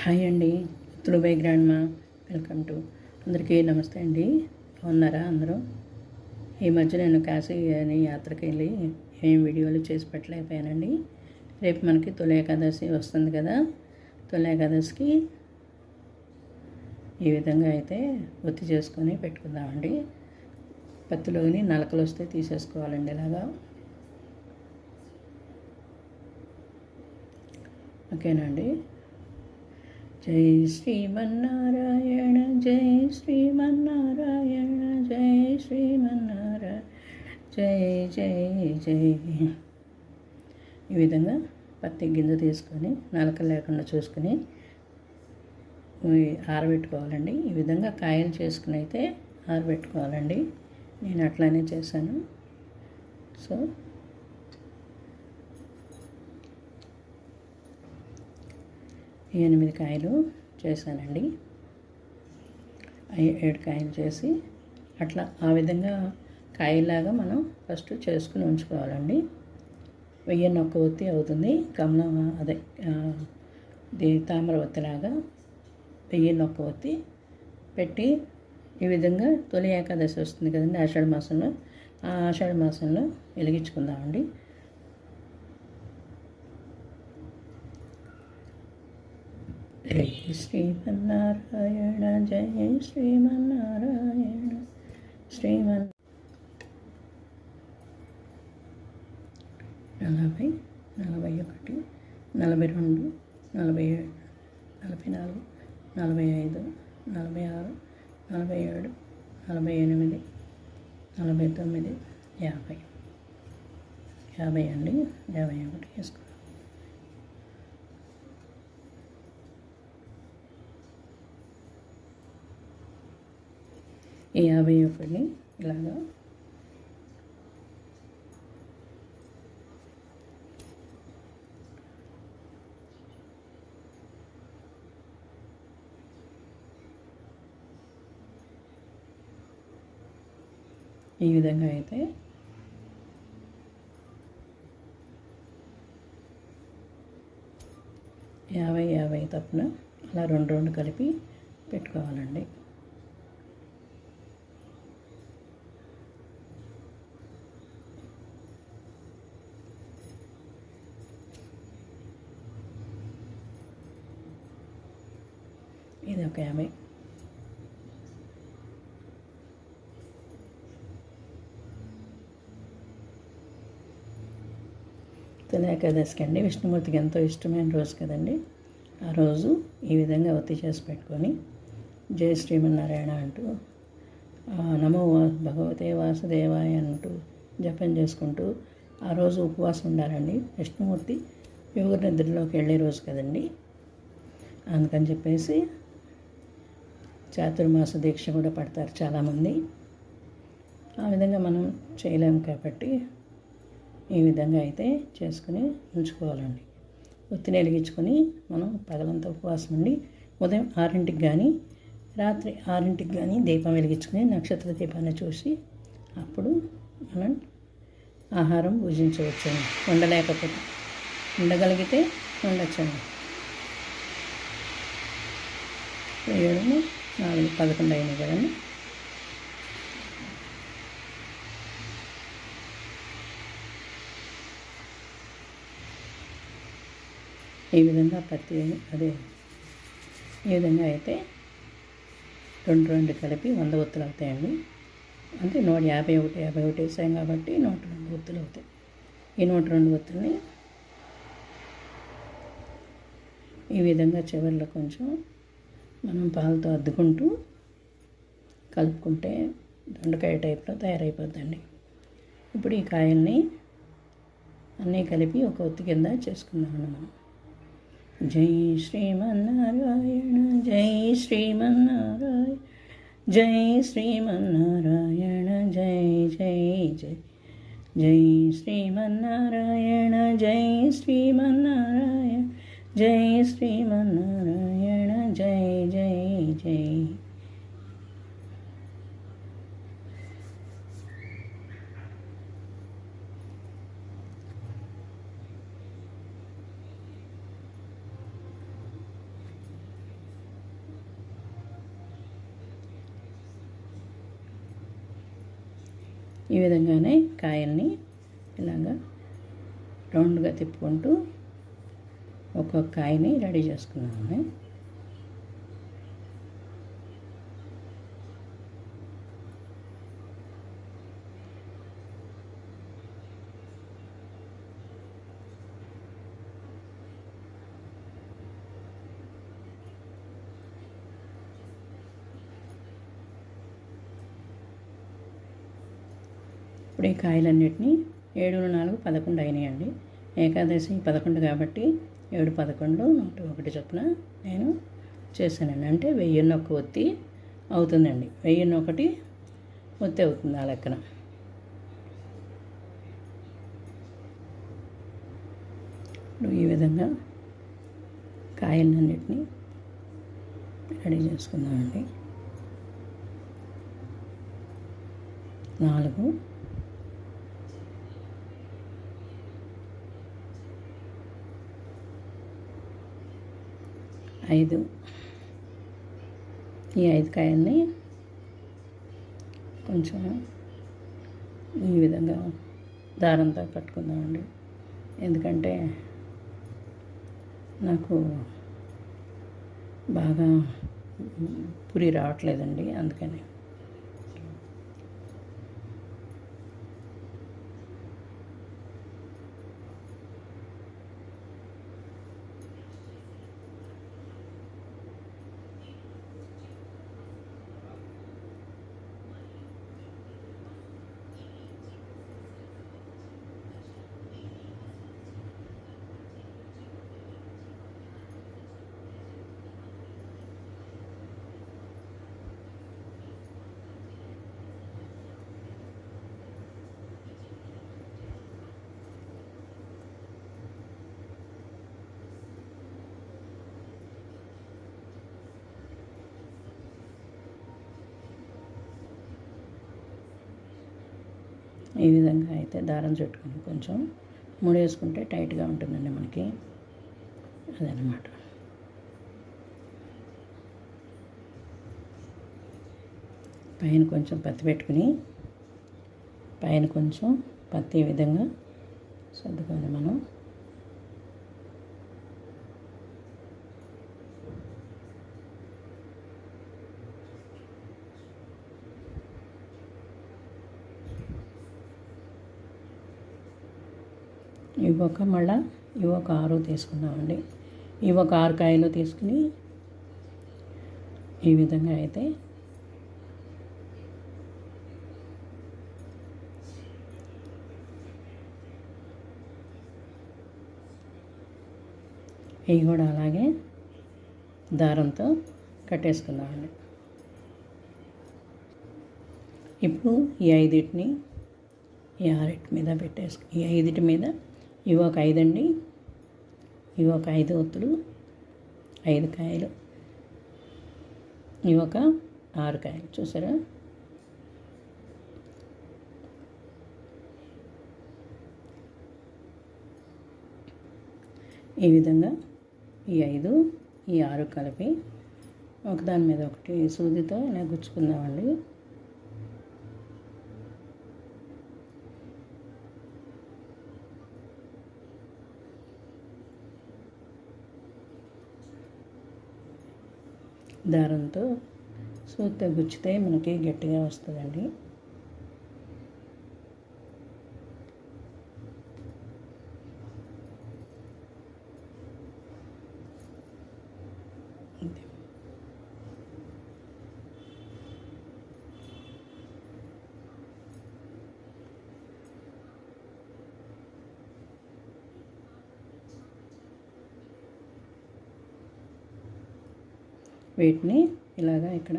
Hi అండి. తులు by grandma welcome to అందరికీ నమస్తే అండి. బాగున్నారా అందరూ? ఈ మధ్య నేను కాశీ అని యాత్రకి వెళ్ళి ఏం వీడియోలు చేసి పెట్టలేకపోయానండి. రేపు మనకి తొలి ఏకాదశి వస్తుంది కదా. తొలి ఏకాదశికి ఈ విధంగా అయితే ఒత్తి చేసుకొని పెట్టుకుందామండి. పత్తిలోని నలకలు వస్తే తీసేసుకోవాలండి ఇలాగా. ఓకేనండి జై శ్రీమన్నారాయణ జై శ్రీమన్నారాయణ జై శ్రీమన్నారాయణ జై జై జై. ఈ విధంగా పత్తి గింజ తీసుకొని నలక లేకుండా చూసుకొని ఆరబెట్టుకోవాలండి. ఈ విధంగా కాయలు చేసుకుని అయితే ఆరబెట్టుకోవాలండి. నేను అట్లానే చేశాను. సో ఎనిమిది కాయలు చేశానండి. ఏడు కాయలు చేసి అట్లా ఆ విధంగా కాయలాగా మనం ఫస్ట్ చేసుకుని ఉంచుకోవాలండి. వెయ్యి నొక్క ఒత్తి అవుతుంది. కమలం అదే తామర ఒత్తిలాగా వెయ్యి నొక్క ఒత్తి పెట్టి ఈ విధంగా తొలి ఏకాదశి వస్తుంది కదండి ఆషాఢ మాసంలో. ఆ ఆషాఢ మాసంలో వెలిగించుకుందామండి. జై శ్రీమన్నారాయణ జై శ్రీమన్నారాయణ శ్రీమన్ నలభై నలభై ఒకటి నలభై రెండు నలభై ఏడు నలభై నాలుగు నలభై ఐదు నలభై ఆరు నలభై ఏడు నలభై ఎనిమిది నలభై తొమ్మిది యాభై. యాభై అండి? యాభై ఒకటి వేసుకోండి. ఈ యాభై ఒకటిని ఇలాగా. ఈ విధంగా అయితే యాభై యాభై తప్పున అలా రెండు రెండు కలిపి పెట్టుకోవాలండి. ఒక యాభై తొలి ఏకాదశికి అండి విష్ణుమూర్తికి ఎంతో ఇష్టమైన రోజు కదండి. ఆ రోజు ఈ విధంగా ఒత్తి చేసి పెట్టుకొని జయ శ్రీమన్నారాయణ అంటూ నమో వా- భగవతే వాసుదేవాయ అంటూ జపం చేసుకుంటూ ఆ రోజు ఉపవాసం ఉండాలండి. విష్ణుమూర్తి యోగ నిద్రలోకి వెళ్ళే రోజు కదండి. అందుకని చెప్పేసి చాతుర్మాస దీక్ష కూడా పడతారు చాలామంది. ఆ విధంగా మనం చేయలేము కాబట్టి ఈ విధంగా అయితే చేసుకుని ఉంచుకోవాలండి. ఒత్తిని వెలిగించుకొని మనం పగలంతా ఉపవాసం ఉండి ఉదయం ఆరింటికి కానీ రాత్రి ఆరింటికి కానీ దీపం వెలిగించుకొని నక్షత్ర దీపాన్ని చూసి అప్పుడు మనం ఆహారం భుజించవచ్చండి. ఉండలేకపోతే ఉండగలిగితే ఉండొచ్చండి. ఏడు పదకొండు అయినాయి కదండి. ఈ విధంగా పత్తి అదే ఈ విధంగా అయితే రెండు రెండు కలిపి వంద ఒత్తులు అవుతాయండి. అంటే నూట యాభై ఒకటి యాభై ఒకటి వేసాం కాబట్టి నూట రెండు ఒత్తులు అవుతాయి. ఈ నూట రెండు ఒత్తుల్ని ఈ విధంగా చివరిలో కొంచెం మనం పాలతో అద్దుకుంటూ కలుపుకుంటే దొండకాయ టైప్లో తయారైపోద్దండి. ఇప్పుడు ఈ కాయల్ని అన్నీ కలిపి ఒక ఒత్తి కింద చేసుకుందామండి మనం జై శ్రీమన్నారాయణ జై శ్రీమన్నారాయణ జై శ్రీమన్నారాయణ జై జై జై జై శ్రీమన్నారాయణ జై శ్రీమన్నారాయణ జై శ్రీమన్నారాయణ జై జై జై ఈ విధంగానే కాయల్ని ఇలాగా రౌండ్గా తిప్పుకుంటూ ఒక్కొక్క కాయని రెడీ చేసుకున్నాము ఇప్పుడు ఈ కాయలన్నిటినీ ఏడు నాలుగు పదకొండు అయినాయండి. ఏకాదశి పదకొండు కాబట్టి ఏడు పదకొండు నూట ఒకటి చొప్పున నేను చేశానండి. అంటే వెయ్యిన్న ఒక ఒత్తి అవుతుందండి. వెయ్యిన్న ఒకటి ఒత్తి అవుతుంది ఆ లెక్కన. ఈ విధంగా కాయలన్నింటినీ రెడీ చేసుకుందామండి. నాలుగు ఐదు. ఈ ఐదు కాయల్ని కొంచెం ఈ విధంగా దారంతో కట్టుకుందామండి. ఎందుకంటే నాకు బాగా పురి రావట్లేదండి అందుకని. ఈ విధంగా అయితే దారం చుట్టుకుని కొంచెం ముడేసుకుంటే టైట్గా ఉంటుందండి మనకి. అదనమాట పైన కొంచెం పత్తి పెట్టుకుని పైన కొంచెం పత్తి ఈ విధంగా సర్దుకొని మనం. ఇవి ఒక మళ్ళా ఇవి ఒక ఆరు తీసుకుందామండి. ఇవి ఒక ఆరు కాయలు తీసుకుని ఈ విధంగా అయితే ఇవి కూడా అలాగే దారంతో కట్టేసుకుందామండి. ఇప్పుడు ఈ ఐదిటిని ఈ ఆరిటి మీద పెట్టేసుకు ఈ ఐదిటి మీద ఇవి ఒక ఐదు అండి ఇవి ఒక ఐదు ఒత్తులు ఐదు కాయలు ఇవి ఒక ఆరు కాయలు. చూసారా? ఈ విధంగా ఈ ఐదు ఈ ఆరు కలిపి ఒకదాని మీద ఒకటి సూదితో ఇలా గుచ్చుకుందామండి. దారంతో సూత్తో గుచ్చితే మనకి గట్టిగా వస్తుందండి. వీటిని ఇలాగా ఇక్కడ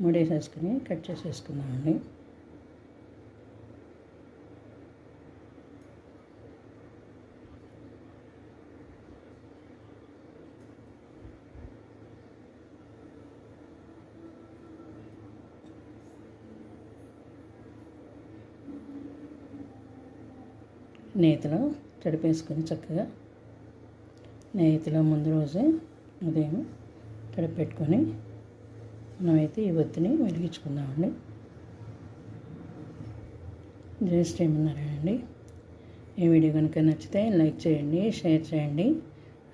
ముడేసేసుకుని కట్ చేసేసుకుందామండి. నేతిలో తడిపేసుకొని చక్కగా నేతిలో ముందు రోజే ఉదయం తడిపెట్టుకొని మనమైతే ఈ ఒత్తిని వెలిగించుకుందామండి. జై శ్రీమన్నారాయణ ఈ వీడియో కనుక నచ్చితే లైక్ చేయండి షేర్ చేయండి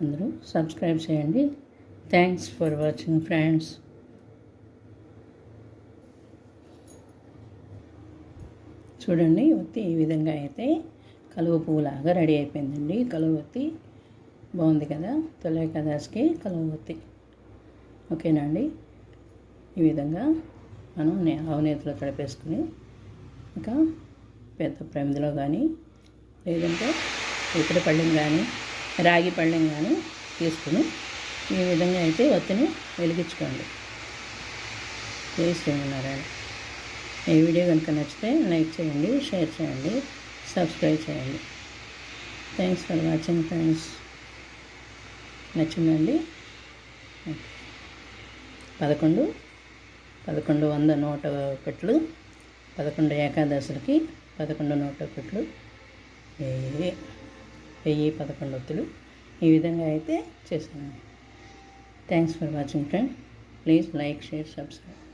అందరూ సబ్స్క్రైబ్ చేయండి. థ్యాంక్స్ ఫర్ వాచింగ్ ఫ్రెండ్స్ చూడండి ఒత్తి ఈ విధంగా అయితే కలువ పువ్వులాగా రెడీ అయిపోయిందండి. కలువ ఒత్తి బాగుంది కదా? తొలై కదాస్కి కలువ ఒత్తి. ఓకేనా అండి ఈ విధంగా మనం నే- కడిపేసుకుని తడిపేసుకుని ఇంకా పెద్ద ప్రమిదిలో కానీ లేదంటే ఇతర పళ్ళెం కానీ రాగి పళ్ళెం కానీ తీసుకుని ఈ విధంగా అయితే ఒత్తిని వెలిగించుకోండి. జై శ్రీమన్నారాయణ. ఈ వీడియో కనుక నచ్చితే లైక్ చేయండి షేర్ చేయండి సబ్స్క్రైబ్ చేయండి. Thanks for watching friends. నచ్చిందండి? ఓకే. పదకొండు పదకొండు వంద నూట ఒకట్లు పదకొండు ఏకాదశులకి పదకొండు నూట ఒకట్లు వెయ్యి వెయ్యి పదకొండు ఒత్తులు. ఈ విధంగా అయితే చేశానండి thanks for watching friend please like share subscribe